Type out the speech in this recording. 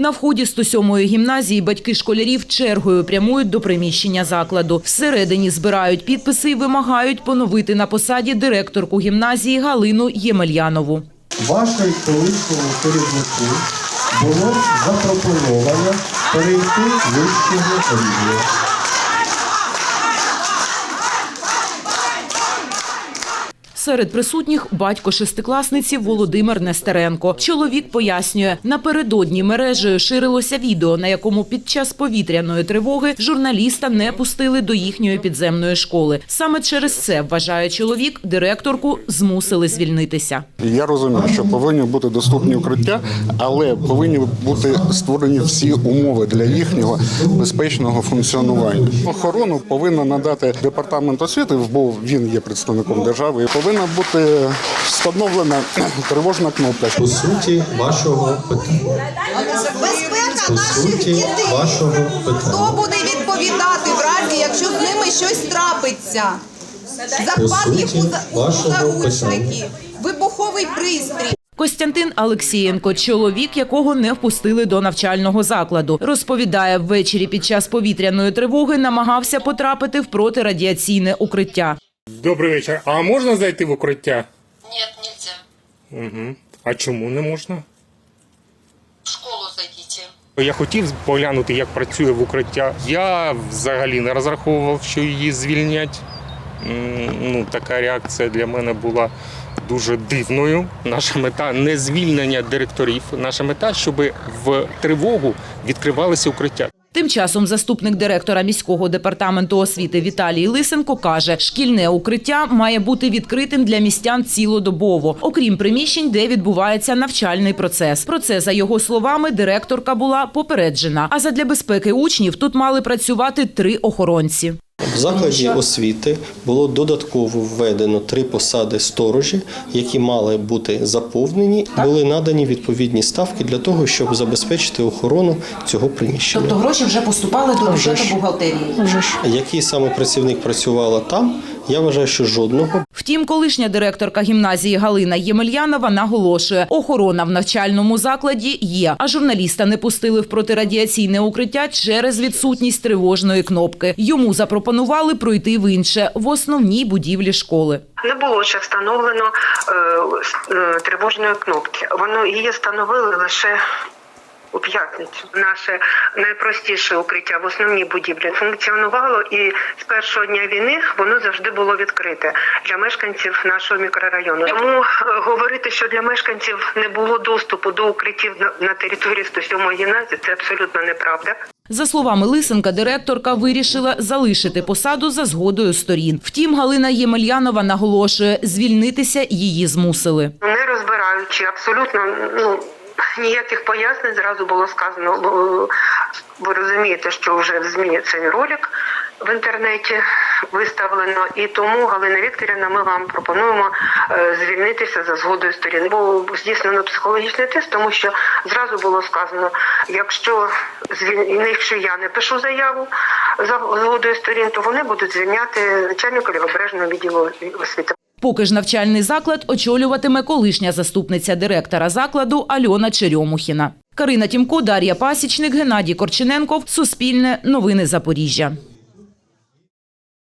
На вході 107-ї гімназії батьки школярів чергою прямують до приміщення закладу. Всередині збирають підписи і вимагають поновити на посаді директорку гімназії Галину Ємельянову. Вашій колишньому керівнику було запропоновано перейти вищого рівня. Серед присутніх батько шестикласниці Володимир Нестеренко. Чоловік пояснює, напередодні мережею ширилося відео, на якому під час повітряної тривоги журналіста не пустили до їхньої підземної школи. Саме через це вважає чоловік, директорку змусили звільнитися. Я розумію, що повинні бути доступні укриття, але повинні бути створені всі умови для їхнього безпечного функціонування. Охорону повинна надати департамент освіти, бо він є представником держави. і Повинна бути встановлена тривожна кнопка. По суті вашого питання. Безпека наших дітей. вашого Хто буде відповідати в разі, якщо з ними щось трапиться? Захват їх у заручники, вибуховий пристрій. Костянтин Алексієнко, чоловік, якого не впустили до навчального закладу, розповідає, ввечері під час повітряної тривоги намагався потрапити в протирадіаційне укриття. Добрий вечір. А можна зайти в укриття? Нет, нельзя. Угу. А чому не можна? В школу зайдите. Я хотів поглянути, як працює в укриття. Я взагалі не розраховував, що її звільнять. М, Ну, така реакція для мене була дуже дивною. Наша мета не звільнення директорів. Наша мета, щоб в тривогу відкривалися укриття. Тим часом заступник директора міського департаменту освіти Віталій Лисенко каже, шкільне укриття має бути відкритим для містян цілодобово, окрім приміщень, де відбувається навчальний процес. Про це, за його словами, директорка була попереджена. А задля безпеки учнів тут мали працювати три охоронці. В закладі освіти було додатково введено три посади сторожі, які мали бути заповнені. Були надані відповідні ставки для того, щоб забезпечити охорону цього приміщення. Тобто гроші вже поступали до бюджету бухгалтерії. Який саме працівник працювала там, я вважаю, що жодного. Втім, колишня директорка гімназії Галина Ємельянова наголошує, охорона в навчальному закладі є, а журналіста не пустили в протирадіаційне укриття через відсутність тривожної кнопки. Йому запропонували пройти в інше в основній будівлі школи. Не було ще встановлено е, е, тривожної кнопки. Воно її встановили лише у п'ятницю. Наше найпростіше укриття в основній будівлі функціонувало, і з першого дня війни воно завжди було відкрите для мешканців нашого мікрорайону. Тому е, говорити, що для мешканців не було доступу до укриттів на, території 107 гімназії, це абсолютно неправда. За словами Лисенка, директорка вирішила залишити посаду за згодою сторін. Втім, Галина Ємельянова наголошує, звільнитися її змусили. не розбираючи абсолютно ну ніяких пояснень зразу було сказано. Ви розумієте, що вже в змі цей ролик в інтернеті виставлено, і тому Галина Вікторівна, ми вам пропонуємо е, звільнитися за згодою сторін. Бо здійснено психологічний тест, тому що зразу було сказано, якщо якщо я не пишу заяву за згодою сторін, то вони будуть звільняти начальника лівобережного відділу освіти. Поки ж навчальний заклад очолюватиме колишня заступниця директора закладу Альона Черемухіна. Карина Тімко, Дар'я Пасічник, Геннадій Корчененков. Суспільне. Новини Запоріжжя.